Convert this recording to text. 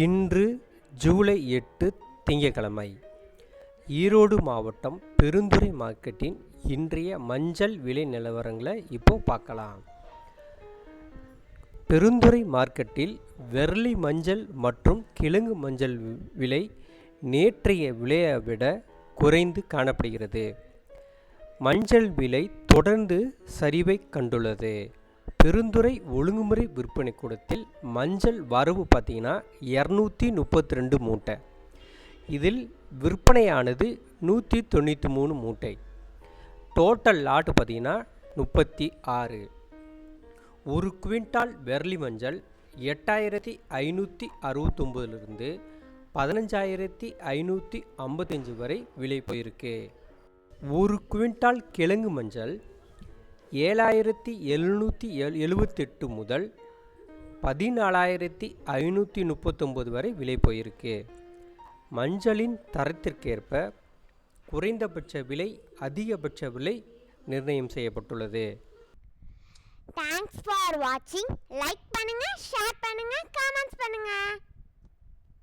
இன்று ஜூலை எட்டு திங்கக்கிழமை ஈரோடு மாவட்டம் பெருந்துறை மார்க்கெட்டின் இன்றைய மஞ்சள் விலை நிலவரங்களை இப்போ பார்க்கலாம். பெருந்துறை மார்க்கெட்டில் வெர்லி மஞ்சள் மற்றும் கிழங்கு மஞ்சள் விலை நேற்றைய விலையை விட குறைந்து காணப்படுகிறது. மஞ்சள் விலை தொடர்ந்து சரிவை கண்டுள்ளது. பெருந்துறை ஒழுங்குமுறை விற்பனை கூடத்தில் மஞ்சள் வரவு பார்த்தீங்கன்னா இரநூத்தி முப்பத்தி ரெண்டு மூட்டை. இதில் விற்பனையானது நூற்றி தொண்ணூற்றி மூணு மூட்டை. டோட்டல் லாட்டு பார்த்திங்கன்னா முப்பத்தி ஆறு. ஒரு குவிண்டால் வெர்லி மஞ்சள் எட்டாயிரத்தி ஐநூற்றி அறுபத்தொம்பதுலேருந்து பதினஞ்சாயிரத்தி ஐநூற்றி ஐம்பத்தஞ்சு வரை விலை போயிருக்கு. ஒரு குவிண்டால் கிழங்கு மஞ்சள் ஏழாயிரத்தி எழுநூற்றி எழு எழுபத்தெட்டு முதல் பதினாலாயிரத்தி ஐநூற்றி முப்பத்தொம்போது வரை விலை போயிருக்கு. மஞ்சளின் தரத்திற்கேற்ப குறைந்தபட்ச விலை அதிகபட்ச விலை நிர்ணயம் செய்யப்பட்டுள்ளது. தேங்க்ஸ் ஃபார் வாட்சிங் லைக் பண்ணுங்க ஷேர் பண்ணுங்க கமெண்ட்ஸ்